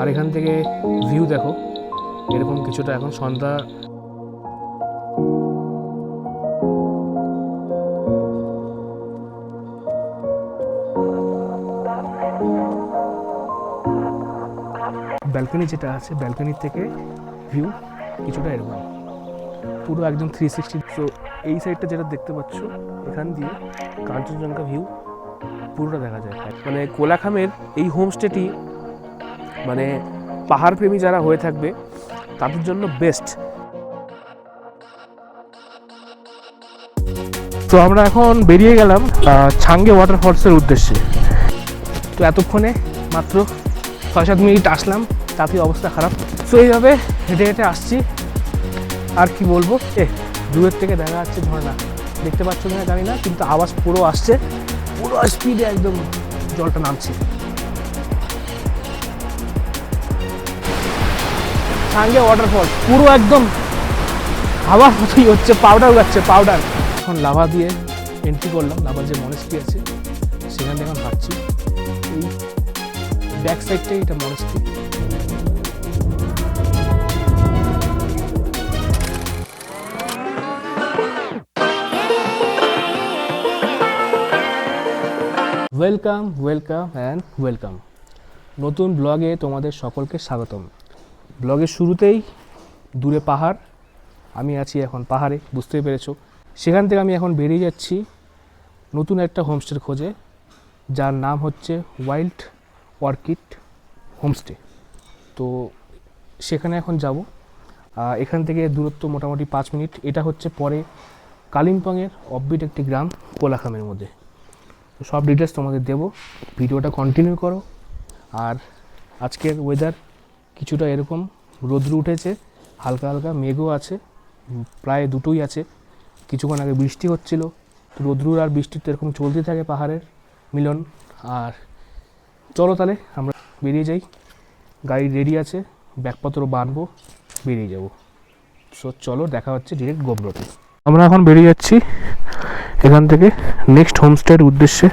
আর এখান থেকে ভিউ দেখো। এরকম কিছুটা এখন সন্ধ্যা। ব্যালকনি যেটা আছে ব্যালকনির থেকে ভিউ কিছুটা এরকম। পুরো একদম থ্রি সিক্সটি তো এই সাইডটা যেটা দেখতে পাচ্ছ, এখান দিয়ে কাঞ্চনজঙ্ঘা ভিউ পুরোটা দেখা যায়। মানে কোলাখামের এই হোমস্টেটি মানে পাহাড় প্রেমী যারা হয়ে থাকবে, তাদের জন্য বেস্ট তো আমরা এখন বেরিয়ে গেলাম ছাঙ্গে ওয়াটারফলসের উদ্দেশ্যে। তো এতক্ষণে মাত্র ছয় সাত মিনিট আসলাম তাতে অবস্থা খারাপ। তো এইভাবে হেঁটে হেঁটে আসছি। আর কি বলব? এ, দূরের থেকে দেখা যাচ্ছে ঝর্ণা। দেখতে পাচ্ছ কিনা জানি না, কিন্তু আওয়াজ পুরো আসছে। পুরো স্পিডে একদম জলটা নামছে। সাঙ্গে ওয়াটারফল পুরো একদম হাওয়ার মতোই হচ্ছে পাউডার যাচ্ছে পাউডার এখন লাভা দিয়ে এন্ট্রি করলাম লাভার যে মনেস্ট্রি আছে, সেখান থেকে এখন হাঁটছি। এই ব্যাক সাইডটাই এটা monastery welcome welcome and welcome নতুন ব্লগে তোমাদের সকলকে স্বাগতম। ব্লগের শুরুতেই দূরে পাহাড়, আমি আছি এখন পাহাড়ে, বুঝতেই পেরেছ। সেখান থেকে আমি এখন বেরিয়ে যাচ্ছি নতুন একটা হোমস্টের খোঁজে, যার নাম হচ্ছে ওয়াইল্ড অর্কিড হোমস্টে তো সেখানে এখন যাব। এখান থেকে দূরত্ব মোটামুটি পাঁচ মিনিট। এটা হচ্ছে পরে কালিম্পংয়ের অববিট একটি গ্রাম কোলাখামের মধ্যে। তো সব ডিটেলস তোমাদের দেবো। ভিডিওটা কন্টিনিউ করো। আর আজকের ওয়েদার কিছুটা এরকম রোদ্র উঠেছে, হালকা হালকা মেঘও আছে প্রায় দুটোই আছে। কিছুক্ষণ আগে বৃষ্টি হচ্ছিল, তো রোদ্রুর আর বৃষ্টির তো এরকম চলতে থাকে পাহাড়ের মিলন। আর চলো তাহলে, আমরা বেরিয়ে যাই। গাড়ি রেডি আছে, ব্যাগপত্র বাঁধবো বেরিয়ে যাব। সো চলো, দেখা হচ্ছে ডিরেক্ট গোমরতে আমরা এখন বেরিয়ে যাচ্ছি এখান থেকে নেক্সট হোমস্টের উদ্দেশ্যে।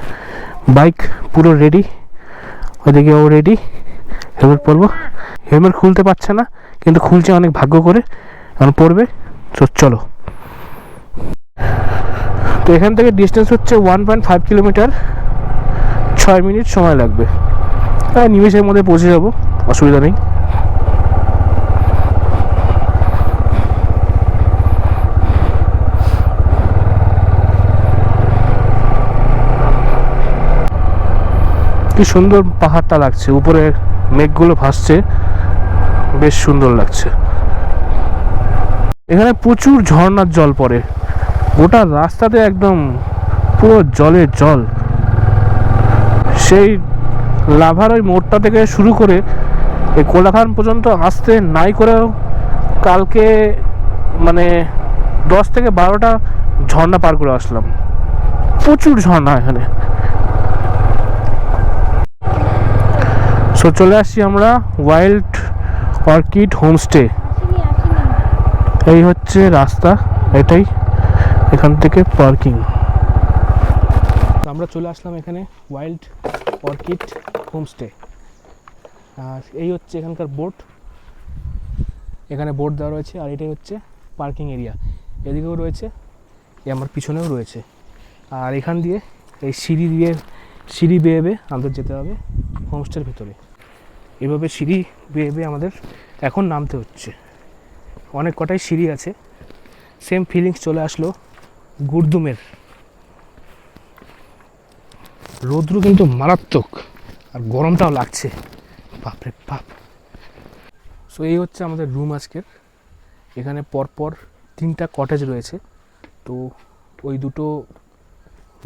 বাইক পুরো রেডি ওইদিকে ও রেডি হেলমেট পরবো হেলমেট খুলতে পারছে না, কিন্তু খুলছে অনেক ভাগ্য করে। এখন পড়বে, তো চলো। তো এখান থেকে ডিস্টেন্স হচ্ছে ওয়ান পয়েন্ট ফাইভ কিলোমিটার ছয় মিনিট সময় লাগবে। হ্যাঁ নিমেষের মধ্যে পৌঁছে যাব, অসুবিধা নেই। কি সুন্দর পাহাড়টা লাগছে, উপরে মেঘগুলো ভাসছে। বেশ সুন্দর লাগছে। এখানে প্রচুর ঝর্ণার জল পড়ে। গোটা রাস্তাতে একদম পুরো জলে জল। সেই লাভার ওই মোড়টা থেকে শুরু করে এই কোলাখান পর্যন্ত আসতে নাই করেও কালকে মানে দশ থেকে বারোটা ঝর্ণা পার করে আসলাম। প্রচুর ঝর্ণা এখানে। সো চলে আসছি আমরা ওয়াইল্ড অর্কিড হোমস্টে এই হচ্ছে রাস্তা, এটাই এখান থেকে পার্কিং আমরা চলে আসলাম এখানে ওয়াইল্ড অর্কিড হোমস্টে আর এই হচ্ছে এখানকার বোট এখানে বোট দেওয়া রয়েছে আর এটাই হচ্ছে পার্কিং এরিয়া এদিকেও রয়েছে আমার পিছনেও রয়েছে। আর এখান দিয়ে এই সিঁড়ি দিয়ে, সিঁড়ি বেয়ে বেয়ে আমাদের যেতে হবে হোমস্টের ভিতরে। এভাবে সিঁড়ি বেয়ে বেয়ে আমাদের এখন নামতে হচ্ছে। অনেক কটাই সিঁড়ি আছে। সেম ফিলিংস চলে আসলো গুরদুমের। রৌদ্র কিন্তু মারাত্মক আর গরমটাও লাগছে। বাপরে বাপ। সো এই হচ্ছে আমাদের রুম আজকের। এখানে পরপর তিনটা কটেজ রয়েছে। তো ওই দুটো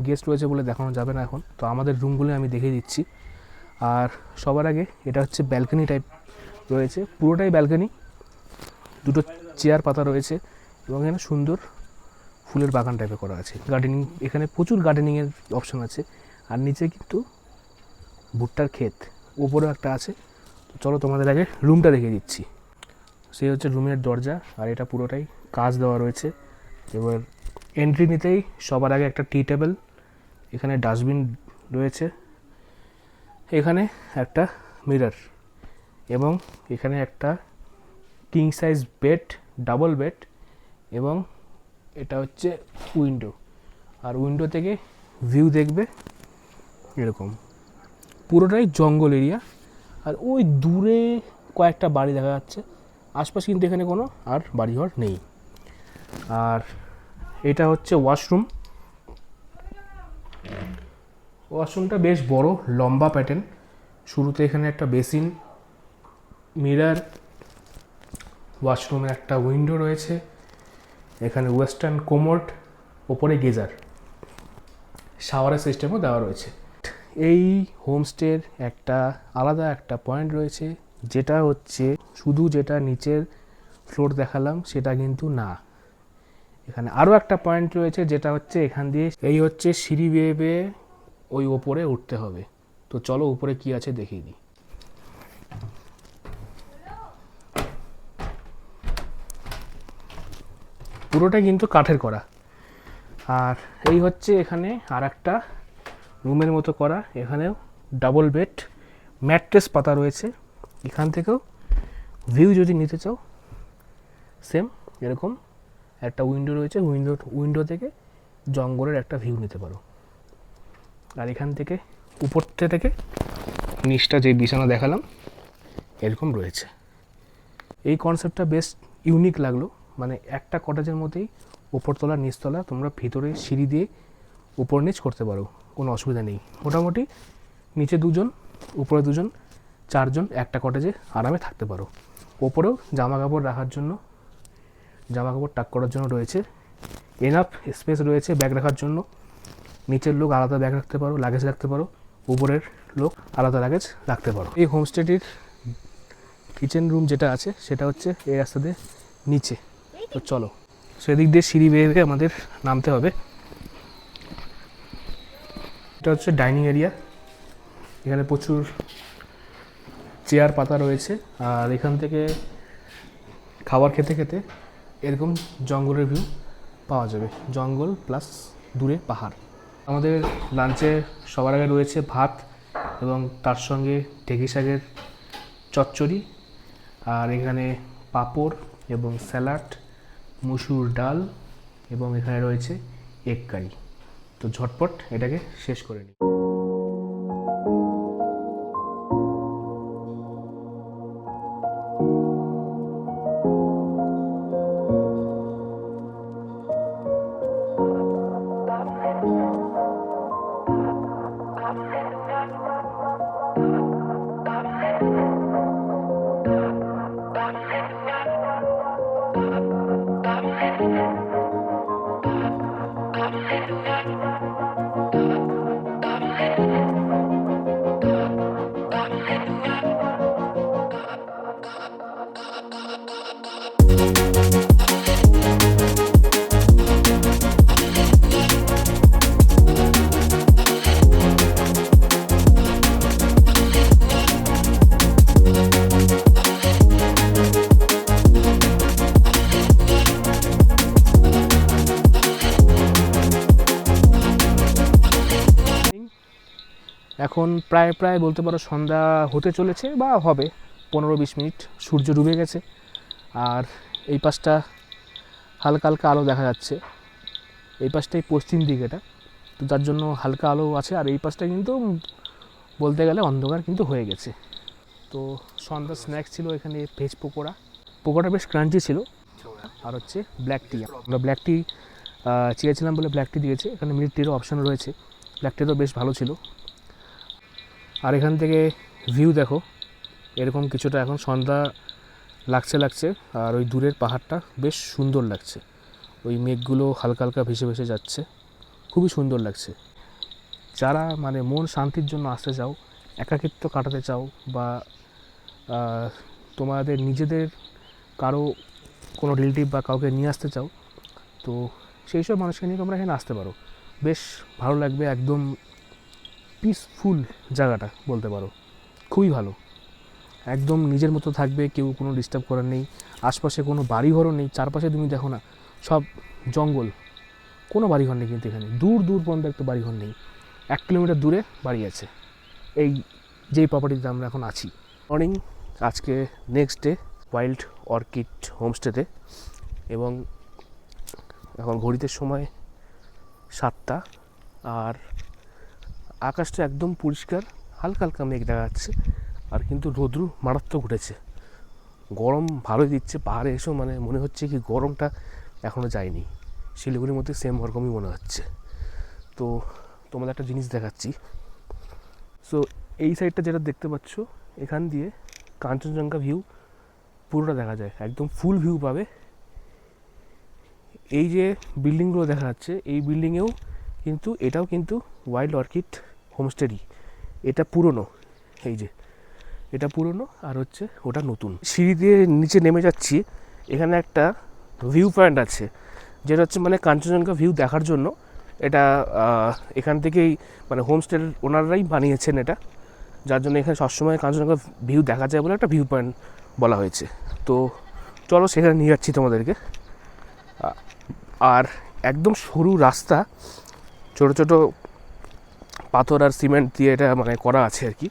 গেস্ট রয়েছে বলে দেখানো যাবে না এখন। তো আমাদের রুমগুলো আমি দেখিয়ে দিচ্ছি। আর সবার আগে এটা হচ্ছে ব্যালকনি টাইপ রয়েছে। পুরোটাই ব্যালকনি দুটো চেয়ার পাতা রয়েছে এবং এখানে সুন্দর ফুলের বাগান টাইপের করা আছে। গার্ডেনিং এখানে প্রচুর গার্ডেনিংয়ের অপশন আছে। আর নিচে কিন্তু ভুট্টার ক্ষেত, ওপরেও একটা আছে। তো চলো তোমাদের আগে রুমটা দেখে দিচ্ছি। সেই হচ্ছে রুমের দরজা আর এটা পুরোটাই কাজ দেওয়া রয়েছে। এবার এন্ট্রি নিতেই সবার আগে একটা টি টেবিল এখানে ডাস্টবিন রয়েছে। এখানে একটা মিরর এবং এখানে একটা king size bed double bed এবং এটা হচ্ছে উইন্ডো আর উইন্ডো থেকে ভিউ দেখবে এরকম। পুরোটাই জঙ্গল এরিয়া আর ওই দূরে কয়েকটা বাড়ি দেখা যাচ্ছে, আশপাশে কিন্তু এখানে কোনো আর বাড়িঘর নেই। আর এটা হচ্ছে ওয়াশরুম ওয়াশরুমটা বেশ বড়, লম্বা প্যাটার্ন শুরুতে এখানে একটা বেসিন মিরার ওয়াশরুমের একটা উইন্ডো রয়েছে, এখানে ওয়েস্টার্ন কোমোড ওপরে গেজার। শাওয়ারের সিস্টেমও দেওয়া রয়েছে। এই হোমস্টের একটা আলাদা একটা পয়েন্ট রয়েছে, যেটা হচ্ছে শুধু যেটা নিচের ফ্লোর দেখালাম, সেটা কিন্তু না। এখানে আরও একটা পয়েন্ট রয়েছে, যেটা হচ্ছে এখান দিয়ে, এই হচ্ছে সিঁড়ি বেয়ে বেয়ে ওই ওপরে উঠতে হবে। তো চলো উপরে কি আছে দেখিয়ে দিই। পুরোটা কিন্তু কাঠের করা আর এই হচ্ছে এখানে আর একটা রুমের মতো করা এখানেও ডাবল বেড ম্যাট্রেস পাতা রয়েছে। এখান থেকেও ভিউ যদি নিতে চাও সেম এরকম একটা উইন্ডো রয়েছে। উইন্ডো উইন্ডো থেকে জঙ্গলের একটা ভিউ নিতে পারো। আর এখান থেকে উপরতে থেকে নিচটা যে বিছানা দেখালাম, এরকম রয়েছে। এই কনসেপ্টটা বেশ ইউনিক লাগল। মানে একটা কটেজের মধ্যেই উপরতলা, নিচতলা তোমরা ভিতরে সিঁড়ি দিয়ে উপর নিচ করতে পারো, কোনো অসুবিধা নেই। মোটামুটি নিচে দুজন, উপরে দুজন, চারজন একটা কটেজে আরামে থাকতে পারো। ওপরেও জামা কাপড় রাখার জন্য জামা কাপড় টাক করার জন্য রয়েছে। এনাফ স্পেস রয়েছে ব্যাগ রাখার জন্য। নিচের লোক আলাদা ব্যাগ রাখতে পারো লাগেজ রাখতে পারো, উপরের লোক আলাদা লাগেজ রাখতে পারো। এই হোমস্টেটির কিচেন রুম যেটা আছে, সেটা হচ্ছে এই রাস্তা দিয়ে নিচে। তো চলো, সেদিক দিয়ে সিঁড়ি বেয়ে বেয়ে আমাদের নামতে হবে। এটা হচ্ছে ডাইনিং এরিয়া এখানে প্রচুর চেয়ার পাতা রয়েছে, আর এখান থেকে খাবার খেতে খেতে এরকম জঙ্গলের ভিউ পাওয়া যাবে। জঙ্গল প্লাস দূরে পাহাড়। আমাদের লাঞ্চে সবার আগে রয়েছে ভাত এবং তার সঙ্গে ঢেঁকি শাকের চচ্চড়ি আর এখানে পাঁপড় এবং স্যালাড, মুসুর ডাল এবং এখানে রয়েছে এগ কারি। তো ঝটপট এটাকে শেষ করে নিই। এখন প্রায় প্রায় বলতে পারো সন্ধ্যা হতে চলেছে বা হবে। পনেরো বিশ মিনিট সূর্য ডুবে গেছে। আর এই পাশটা হালকা হালকা আলো দেখা যাচ্ছে। এই পাশটাই পশ্চিম দিক এটা। তো যার জন্য হালকা আলো আছে। আর এই পাশটা কিন্তু বলতে গেলে অন্ধকার কিন্তু হয়ে গেছে। তো সন্ধ্যা স্ন্যাক্স ছিল এখানে ভেজ পকোড়া। পকোড়া বেশ ক্রাঞ্চি ছিল। আর হচ্ছে ব্ল্যাক টি আমরা ব্ল্যাক টি চেয়েছিলাম বলে ব্ল্যাক টি দিয়েছে। এখানে মিল্ক টিরও অপশান রয়েছে। ব্ল্যাক টিও বেশ ভালো ছিল। আর এখান থেকে ভিউ দেখো। এরকম কিছুটা এখন সন্ধ্যা লাগছে লাগছে, আর ওই দূরের পাহাড়টা বেশ সুন্দর লাগছে। ওই মেঘগুলো হালকা হালকা ভেসে ভেসে যাচ্ছে, খুবই সুন্দর লাগছে। যারা মানে মন শান্তির জন্য আসতে চাও, একাকিত্ব কাটাতে চাও বা তোমাদের নিজেদের কারও কোনো রিলেটিভ বা কাউকে নিয়ে আসতে চাও, তো সেই সব মানুষকে নিয়ে তোমরা এখানে আসতে পারো। বেশ ভালো লাগবে, একদম পিসফুল জায়গাটা বলতে পারো। খুবই ভালো। একদম নিজের মতো থাকবে, কেউ কোনো ডিস্টার্ব করার নেই, আশপাশে কোনো বাড়িঘরও নেই, চারপাশে তুমি দেখো না, সব জঙ্গল। কোনো বাড়িঘর নেই কিন্তু এখানে। দূর দূর পর্যন্ত একটা বাড়িঘর নেই। এক কিলোমিটার দূরে বাড়ি আছে। এই যেই প্রপার্টিতে আমরা এখন আছি। মর্নিং আজকে নেক্সট ডে ওয়াইল্ড অর্কিড হোমস্টেতে এবং এখন ঘড়িতে সময় সাতটা, আর আকাশটা একদম পরিষ্কার, হালকা হালকা মেঘ দেখা যাচ্ছে, আর কিন্তু রোদ্রু মারাত্মক উঠেছে। গরম ভালোই দিচ্ছে, পাহাড়ে এসেও মানে মনে হচ্ছে কি গরমটা এখনও যায়নি। শিলিগুড়ির মধ্যে সেম ওরকমই মনে হচ্ছে। তো তোমাদের একটা জিনিস দেখাচ্ছি। সো এই সাইডটা যেটা দেখতে পাচ্ছ, এখান দিয়ে কাঞ্চনজঙ্ঘা ভিউ পুরোটা দেখা যায়, একদম ফুল ভিউ পাবে। এই যে বিল্ডিংগুলো দেখা যাচ্ছে, এই বিল্ডিংয়েও কিন্তু এটাও কিন্তু ওয়াইল্ড অর্কিড হোমস্টেরই এটা পুরনো, এই যে। এটা পুরনো আর হচ্ছে ওটা নতুন। সিঁড়ি দিয়ে নিচে নেমে যাচ্ছি, এখানে একটা ভিউ পয়েন্ট আছে, যেটা হচ্ছে মানে কাঞ্চনজঙ্ঘা ভিউ দেখার জন্য। এটা এখান থেকেই মানে হোমস্টের ওনারাই বানিয়েছেন এটা। যার জন্য এখানে সবসময় কাঞ্চনজঙ্ঘা ভিউ দেখা যায় বলে একটা ভিউ পয়েন্ট বলা হয়েছে। তো চলো সেখানে নিয়ে যাচ্ছি তোমাদেরকে। আর একদম সরু রাস্তা ছোট ছোট পাথর আর সিমেন্ট দিয়ে এটা মানে করা আছে আর কি।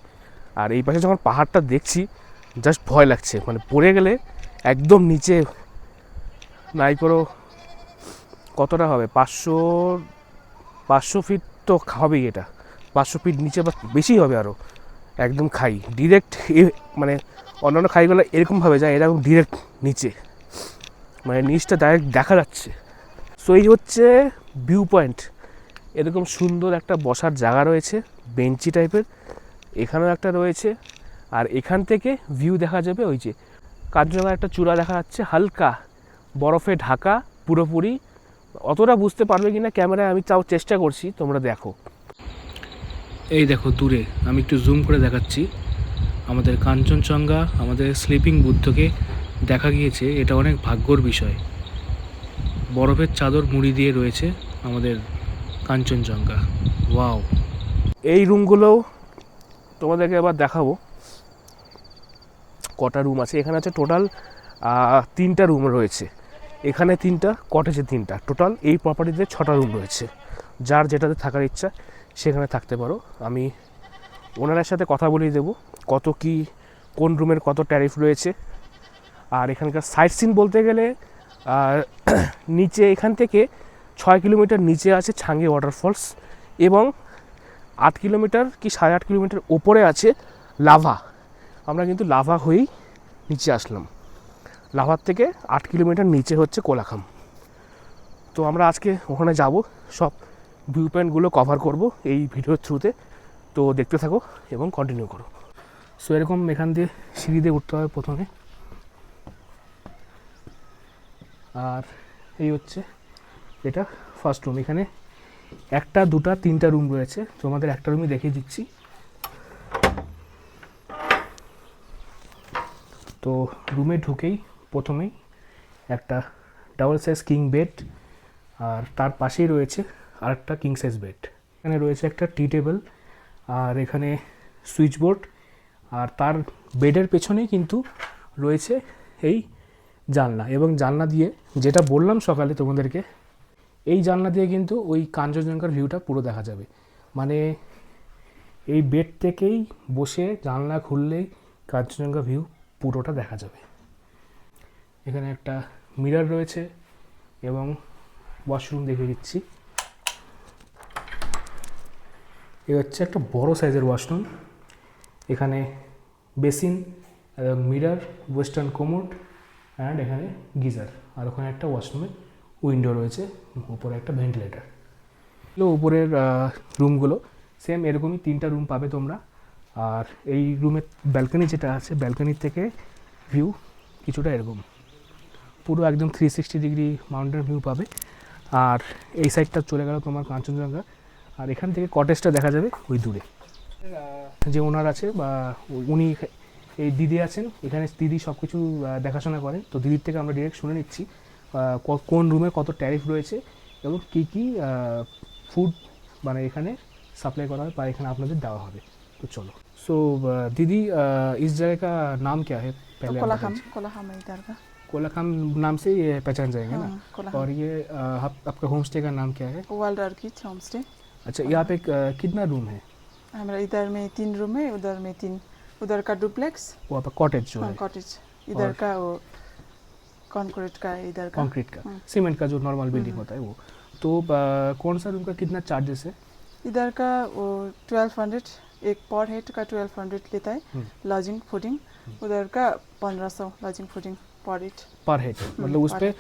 আর এই পাশে যখন পাহাড়টা দেখছি জাস্ট ভয় লাগছে। মানে পড়ে গেলে একদম নিচে নাই করো কতটা হবে? পাঁচশো পাঁচশো ফিট তো হবেই এটা। পাঁচশো ফিট নিচে বা বেশি হবে আরও একদম খাই। ডিরেক্ট মানে অন্যান্য খাইগুলো এরকমভাবে যায়, এরকম ডিরেক্ট নিচে। মানে নিচটা ডাইরেক্ট দেখা যাচ্ছে। সো এই হচ্ছে ভিউ পয়েন্ট এরকম সুন্দর একটা বসার জায়গা রয়েছে, বেঞ্চি টাইপের। এখানেও একটা রয়েছে। আর এখান থেকে ভিউ দেখা যাবে ওই যে কাঞ্চনজঙ্ঘার একটা চূড়া দেখা যাচ্ছে, হালকা বরফে ঢাকা, পুরোপুরি। অতটা বুঝতে পারবে কি না ক্যামেরায় আমি তাও চেষ্টা করছি, তোমরা দেখো। এই দেখো দূরে, আমি একটু জুম করে দেখাচ্ছি। আমাদের কাঞ্চনজঙ্ঘা, আমাদের স্লিপিং বুদ্ধকে দেখা গিয়েছে, এটা অনেক ভাগ্যর বিষয়। বরফের চাদর মুড়ি দিয়ে রয়েছে আমাদের কাঞ্চনজঙ্ঘা। ওয়াও। এই রুমগুলোও তোমাদেরকে আবার দেখাবো। কটা রুম আছে? এখানে আছে টোটাল তিনটা রুম রয়েছে। এখানে তিনটা, কটেজে তিনটা। টোটাল এই প্রপার্টিতে ছটা রুম রয়েছে। যার যেটাতে থাকার ইচ্ছা, সেখানে থাকতে পারো। আমি ওনারের সাথে কথা বলিয়ে দেবো, কত কি, কোন রুমের কত ট্যারিফ রয়েছে। আর এখানকার সাইট সিন বলতে গেলে নিচে এখান থেকে ছয় কিলোমিটার নিচে আছে ছাঙ্গে ওয়াটারফলস এবং আট কিলোমিটার কি সাড়ে আট কিলোমিটার ওপরে আছে লাভা। আমরা কিন্তু লাভা হয়েই নিচে আসলাম। লাভার থেকে আট কিলোমিটার নিচে হচ্ছে কোলাখাম। তো আমরা আজকে ওখানে যাব, সব ভিউ পয়েন্টগুলো কভার করব এই ভিডিওর থ্রুতে তো দেখতে থাকো এবং কন্টিনিউ করো। সো এরকম এখান দিয়ে সিঁড়ি দিয়ে উঠতে হবে প্রথমে। আর এই হচ্ছে এটা ফার্স্ট রুম এখানে একটা, দুটা, তিনটা রুম রয়েছে। তোমাদের একটা রুমই দেখিয়ে দিচ্ছি। তো রুমে ঢুকেই প্রথমেই একটা ডাবল সাইজ কিং বেড আর তার পাশেই রয়েছে আরেকটা কিং সাইজ বেড এখানে রয়েছে একটা টি টেবিল আর এখানে সুইচ বোর্ড আর তার বেডের পেছনেই কিন্তু রয়েছে এই জানলা এবং জানলা দিয়ে যেটা বললাম সকালে তোমাদেরকে এই জানলা দিয়ে কিন্তু ওই কাঞ্চনজঙ্ঘার ভিউটা পুরো দেখা যাবে। মানে এই বেড থেকেই বসে জানলা খুললেই কাঞ্চনজঙ্ঘা ভিউ পুরোটা দেখা যাবে। এখানে একটা মিরর রয়েছে এবং ওয়াশরুম দেখে দিচ্ছি। এ হচ্ছে একটা বড় সাইজের ওয়াশরুম এখানে বেসিন এবং মিরর ওয়েস্টার্ন কোমোড অ্যান্ড এখানে গিজার আর ওখানে একটা ওয়াশরুমে উইন্ডো রয়েছে, উপরে একটা ভেন্টিলেটার এগুলো উপরের রুমগুলো সেম এরকমই তিনটা রুম পাবে তোমরা। আর এই রুমের ব্যালকনি যেটা আছে ব্যালকনির থেকে ভিউ কিছুটা এরকম। পুরো একদম three sixty degree mountain view পাবে। আর এই সাইডটা চলে গেল তোমার কাঞ্চনজঙ্ঘা। আর এখান থেকে কটেজটা দেখা যাবে ওই দূরে। যে ওনার আছে বা উনি এই দিদি আছেন, এখানে দিদি সব কিছু দেখাশোনা করেন। তো দিদির থেকে আমরা ডিরেক্ট শুনে নিচ্ছি। কোন রুমে কত ট্যারিফ রয়েছে এবং কী কী ফুড মানে এখানে সাপ্লাই করা হয় বা এখানে আপনাদের দেওয়া হবে तो चलो सो दीदी अ, इस जगह का नाम क्या है तो पहले आप कोलाखाम बताइए। कोलाखाम है इधर का कोलाखाम नाम से ये पहचान जाएंगे ना हाँ, कोलाखाम और ये अ, आप, आपका होम स्टे का नाम क्या है वर्ल्ड ऑर्किड होम स्टे अच्छा यहाँ पे अ, कितना रूम है हमारा इधर में तीन रूम है उधर में तीन उधर का डुप्लेक्स वो आपका कॉटेज जो है कॉटेज इधर और- का वो कंक्रीट का इधर का। कंक्रीट का। हम्म। सीमेंट का जो नॉर्मल बिल्डिंग हम्म। होता है वो। तो कौन सा रूम का कितना चार्जेस है? इधर का वो ट्वेल्व हंड्रेड एक पर हेड का ट्वेल्व हंड्रेड लेता है। हम्म। लॉजिंग फूडिंग उधर का पंद्रह सौ लॉजिंग फूडिंग पर हेड पर हेड मतलब उस पे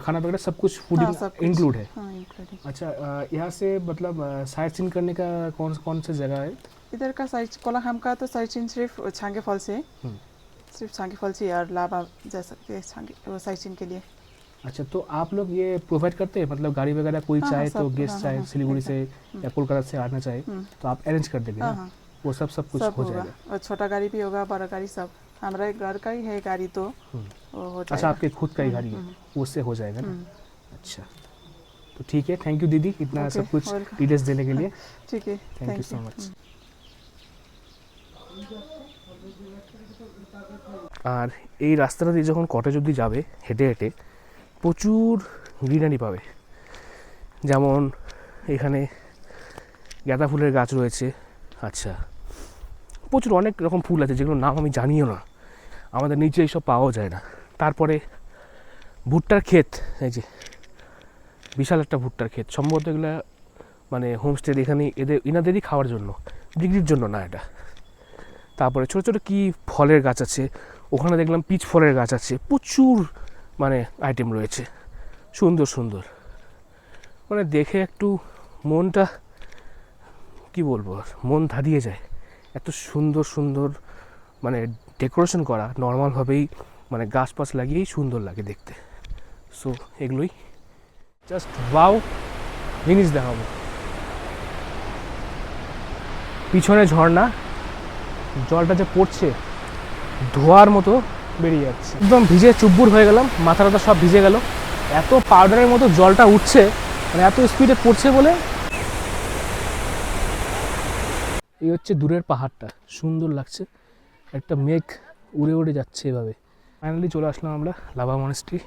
खाना वगैरह सब कुछ हाँ, फूडिंग सब इंक्लूड है? हाँ अच्छा यहाँ से मतलब साइट सीन करने का कौन कौन सी जगह है? इधर का साइड कोलाखाम का तो साइड सीन सिर्फ़ छांगे फॉल से। है हम्म। सिर्फ़ छांगे फॉल से और लाभा जा सकते हैं छांगे वो साइड के लिए। अच्छा तो आप लोग ये प्रोवाइड करते हैं? मतलब गाड़ी वगैरह कोई हाँ, चाहे हाँ, तो सब, गेस्ट हाँ, चाहे हाँ, सिलीगुड़ी से हम्म। या कोलकाता से आना चाहे हम्म, तो आप अरेंज कर देंगे हाँ हाँ। वो सब सब कुछ सब हो जाएगा। और छोटा गाड़ी भी होगा बड़ा गाड़ी सब। हमारा घर का ही है गाड़ी तो हम्म। वो हो अच्छा आपके खुद का ही गाड़ी है? उससे हो जाएगा ना? अच्छा। तो ठीक है थैंक यू दीदी इतना सब कुछ डिटेल्स देने के लिए। ठीक है थैंक यू सो मच আর এই রাস্তাটা দিয়ে যখন কটেজ অবধি যাবে, হেঁটে হেঁটে প্রচুর গ্রিনারি পাবে। যেমন এখানে গাঁদা ফুলের গাছ রয়েছে। আচ্ছা প্রচুর অনেক রকম ফুল আছে, যেগুলোর নাম আমি জানিও না। আমাদের নিচে এইসব পাওয়াও যায় না। তারপরে ভুট্টার ক্ষেত, এই যে বিশাল একটা ভুট্টার ক্ষেত। সম্ভবত এগুলো মানে হোমস্টের এখানে এদের, এনাদেরই খাওয়ার জন্য, বিক্রির জন্য না এটা। তারপরে ছোটো ছোটো কী ফলের গাছ আছে ওখানে দেখলাম পিচ ফলের গাছ আছে। প্রচুর মানে আইটেম রয়েছে। সুন্দর সুন্দর। মানে দেখে একটু মনটা, কি বলব, মন ধাঁধিয়ে যায়। এত সুন্দর সুন্দর মানে ডেকোরেশন করা নর্মালভাবেই মানে গাছ পাছ লাগিয়েই সুন্দর লাগে দেখতে। সো এগুলোই। জাস্ট ওয়াও জিনিস দেখাবো। পিছনে ঝর্ণা, জলটা যে পড়ছে ধোয়ার মতো বেরিয়ে যাচ্ছে। একদম ভিজে চুব্বুর হয়ে গেলাম মাথা টাথা সব ভিজে গেল। এত পাউডারের মতো জলটা উঠছে মানে এত স্পিডে পড়ছে বলে এই হচ্ছে দূরের পাহাড়টা। সুন্দর লাগছে, একটা মেঘ উড়ে উড়ে যাচ্ছে এভাবে। ফাইনালি চলে আসলাম আমরা লাভা মনেস্ট্রি